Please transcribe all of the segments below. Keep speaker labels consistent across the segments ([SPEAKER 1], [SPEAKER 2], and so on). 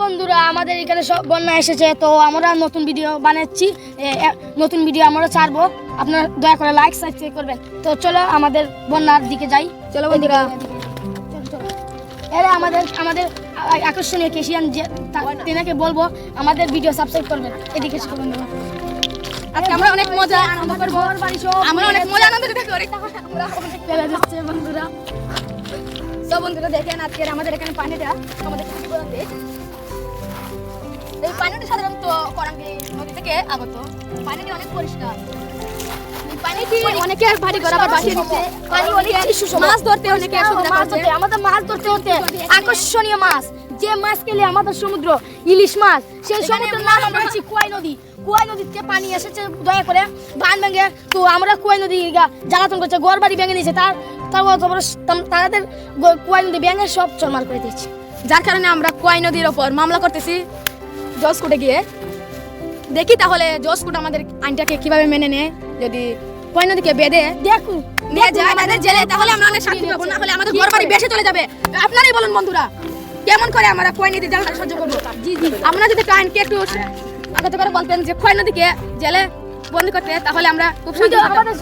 [SPEAKER 1] বন্ধুরা আমাদের এখানে সব বন্যা এসেছে তো আমরা নতুন ভিডিও বানাচ্ছি। নতুন ভিডিও আমরা ছাড়বো। আপনারা দয়া করে লাইক সাবস্ক্রাইব করবেন। তো চলো আমাদের বন্যার দিকে যাই। চলো বন্ধুরা। এরা আমাদের আমাদের আকর্ষণীয় কেশিয়ান যে তেনাকে বলব আমাদের ভিডিও সাবস্ক্রাইব করবেন। এদিকে বন্ধুরা।
[SPEAKER 2] আজকে আমরা অনেক মজা আনন্দ করব। আমরা অনেক মজা আনন্দ
[SPEAKER 1] আমরা অনেক যাচ্ছে বন্ধুরা।
[SPEAKER 2] তো বন্ধুরা দেখেন আজকের আমাদের এখানে পানিটা আমাদের এই পানিটা সাধারণত করাঙ্গি নদী থেকে আগত। পানিটি অনেক পরিষ্কার। পানিটি অনেকে বাড়ি ঘর বাসিয়ে দিচ্ছে
[SPEAKER 1] পানি অনেক
[SPEAKER 2] মাছ ধরতে অনেকে
[SPEAKER 1] মাছ ধরতে, আমাদের মাছ ধরতে ধরতে আকর্ষণীয় মাছ। যে মাছ খেলে আমাদের সমুদ্র ইলিশ মাছ সেই সমুদ্রের নাম আমরা হচ্ছে কুয়াই নদী। কুয়াই নদীতে পানি এসেছে দয়া করে বান ভেঙে। তো আমরা কুয়াই নদী জ্বালাতন করছে ঘর বাড়ি ভেঙে দিয়েছে তার তারপর তারপর তাদের কুয়াই নদী ভেঙে সব চরমার করে দিয়েছে।
[SPEAKER 2] যার কারণে আমরা কুয়াই নদীর ওপর মামলা করতেছি। জজ কোর্টে গিয়ে দেখি তাহলে জজ কোর্ট আমাদের আইনটাকে কীভাবে মেনে নেয় যদি কয়না নদীকে বেঁধে
[SPEAKER 1] দেখুন
[SPEAKER 2] নিয়ে যায় আমাদের জেলে তাহলে আমরা অনেক শান্তি পাবো না হলে আমাদের ঘর বাড়ি বেশে চলে যাবে। আপনারাই বলুন বন্ধুরা কেমন করে আমরা কোয়াই নদী জ্বালাটা সহ্য করব? জি জি। আপনারা যদি একটু আইনকে একটু তো করে বলতেন যে কোয়াই নদীকে জেলে বন্দি করতে তাহলে আমরা খুব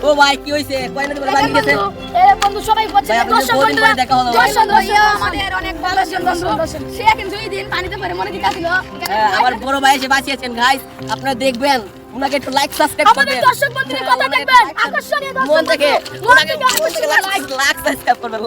[SPEAKER 3] ও ভাই কি হইছে? কয় না তোমার ভাঙি গেছে।
[SPEAKER 1] বন্ধু, বন্ধু সবাই দর্শক বন্ধুরা। দর্শক বন্ধুরা,
[SPEAKER 2] আমাদের অনেক ভালো বন্ধু। সে কিন্তু দিন পানিতে পড়ে মনে দিতেছিল
[SPEAKER 3] হ্যাঁ, আমার বড় ভাই এসে বাঁচিয়েছেন গাইস আপনারা দেখবেন উনাকে একটু লাইক সাবস্ক্রাইব
[SPEAKER 1] আমাদের দর্শক বন্ধুদের কথা দেখবেন আকর্ষণীয় দর্শক বন্ধু,
[SPEAKER 3] উনাকে। লাইক সাবস্ক্রাইব করবেন